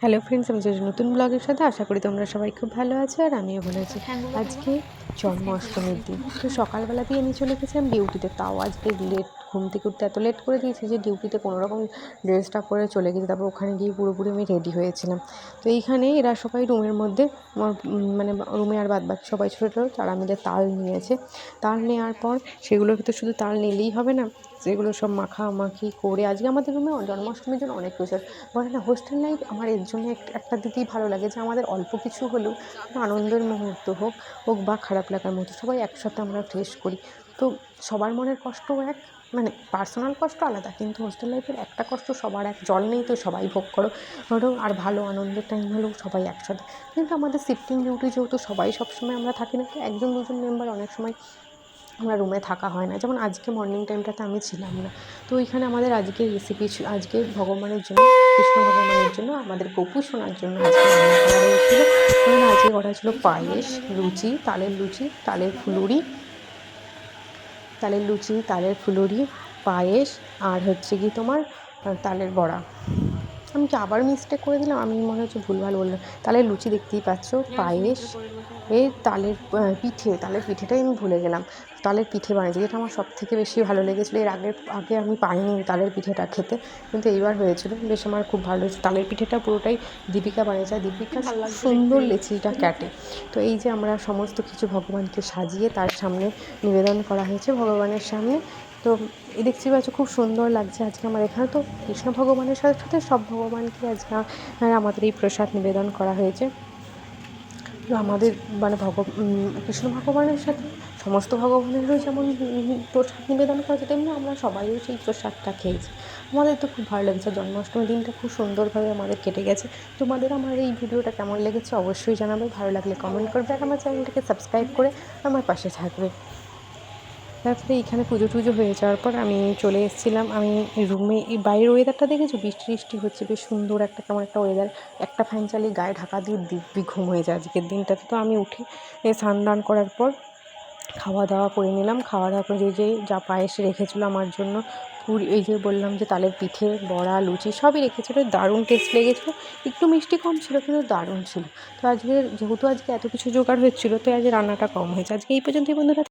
Hello friends আমি চলছি নতুন ব্লগের সাথে আশা করি তোমরা সবাই খুব ভালো আছো আর আমিও ভালো আছি। আজকে জন্মাষ্টমীর দিন। তো সকালবেলাতেই আমি চলে গেছিলাম ডিউটিতে তাও আজকে লেট ঘুম থেকে উঠতে এত লেট করে দিয়েছি যে ডিউটিতে কোনো রকম ড্রেসটা পরে চলে গেছি। তারপর ওখানে গিয়ে পুরোপুরি আমি রেডি হয়েছিলাম। তো এইখানে এরা সবাই রুমের মধ্যে, আমার মানে রুমে আর বাদ বাকি সবাই ছোটো ছোটো, তারা মিলে তাল নিয়েছে। তাল নেওয়ার পর সেগুলোকে তো শুধু তাল নিলেই হবে না, সেগুলো সব মাখামাখি করে আজকে আমাদের রুমে জন্মাষ্টমীর জন্য অনেক কিছু বলে না হোস্টেল লাইফ আমার এর জন্য এক- একটা দিকেই ভালো লাগে যে আমাদের অল্প কিছু হলেও আনন্দের মুহূর্ত হোক হোক বা খারাপ লাগার মুহূর্ত, সবাই একসাথে আমরা ফেস করি। তো সবার মনের কষ্টও এক মানে পার্সোনাল কষ্ট আলাদা, কিন্তু হোস্টেল লাইফের একটা কষ্ট সবার এক, জল নেই তো সবাই ভোগ করো। ধরো আর ভালো আনন্দের টাইম হলেও সবাই একসাথে। কিন্তু আমাদের শিফটিং ডিউটি যেহেতু সবাই সবসময় আমরা থাকি না, তো একজন দুজন মেম্বার অনেক সময় আমরা রুমে থাকা হয় না। যেমন আজকে মর্নিং টাইমটাতে আমি ছিলাম না। তো ওইখানে আমাদের আজকে রেসিপি আজকে ভগবানের জন্য, কৃষ্ণ ভগবানের জন্য, আমাদের গোপু শোনার জন্য আজকে রান্না করা হয়েছিল। আজকে করা ছিল পায়েস, লুচি, তালের লুচি, তালের ফুলুরি তালের লুচি তালের ফুলুরি পায়েস আর হচ্ছে কি তোমার তালের বড়া। আমি কি আবার মিস্টেক করে দিলাম। আমি মনে হচ্ছে ভুলভাল বললাম। তালের লুচি দেখতেই পাচ্ছ পায়েস এই তালের পিঠে। তালের পিঠেটাই আমি ভুলে গেলাম। তালের পিঠে বানিয়েছি যেটা আমার সব থেকে বেশি ভালো লেগেছিলো। এর আগে আগে আমি পাইনি তালের পিঠেটা খেতে কিন্তু এইবার হয়েছিল। বেশ আমার খুব ভালো হয়েছে। তালের পিঠেটা পুরোটাই দীপিকা বানিয়েছে। আর দীপিকা সুন্দর লেচিটা কাটে। তো এই যে আমরা সমস্ত কিছু ভগবানকে সাজিয়ে তার সামনে নিবেদন করা হয়েছে ভগবানের সামনে। তো এই দেখছি পাচ্ছ, খুব সুন্দর লাগছে আজকে আমার এখানে। তো কৃষ্ণ ভগবানের সাথে সাথে সব ভগবানকে আজকে আমাদের এই প্রসাদ নিবেদন করা হয়েছে। তো আমাদের মানে ভগ কৃষ্ণ ভগবানের সাথে সমস্ত ভগবানেরও যেমন প্রসাদ নিবেদন করা যায় তেমনি আমরা সবাইও সেই প্রসাদটা খেয়েছি। আমাদের তো খুব ভালো লেগেছে জন্মাষ্টমীর দিনটা খুব সুন্দরভাবে আমাদের কেটে গেছে। তোমাদের আমার এই ভিডিওটা কেমন লেগেছে অবশ্যই জানাবে, ভালো লাগলে কমেন্ট করবে, আর আমার চ্যানেলটাকে সাবস্ক্রাইব করে আমার পাশে থাকবে। তারপরে এইখানে পুজো টুজো হয়ে যাওয়ার পর আমি চলে এসেছিলাম। আমি রুমে এই বাইরের ওয়েদারটা দেখেছ? বৃষ্টি বৃষ্টি হচ্ছে, বেশ সুন্দর একটা কেমন একটা ওয়েদার একটা ফ্যান চালিয়ে গায়ে ঢাকা দিয়ে দিব্যি ঘুম হয়ে যায় আজকের দিনটাতে। তো আমি উঠে স্নান দান করার পর খাওয়া দাওয়া করে নিলাম। খাওয়া দাওয়া করে যে যে যা পায়েস রেখেছিলো আমার জন্য, পুরি, এই যে বললাম যে তালের পিঠে, বড়া, লুচি সবই রেখেছিলো। দারুণ টেস্ট লেগেছিলো। একটু মিষ্টি কম ছিল, কিন্তু দারুণ ছিল। তো আজকে যেহেতু আজকে এত কিছু জোগাড় হচ্ছিল, তো আজকে রান্নাটা কম হয়েছে। আজকে এই পর্যন্তই, বন্ধুরা।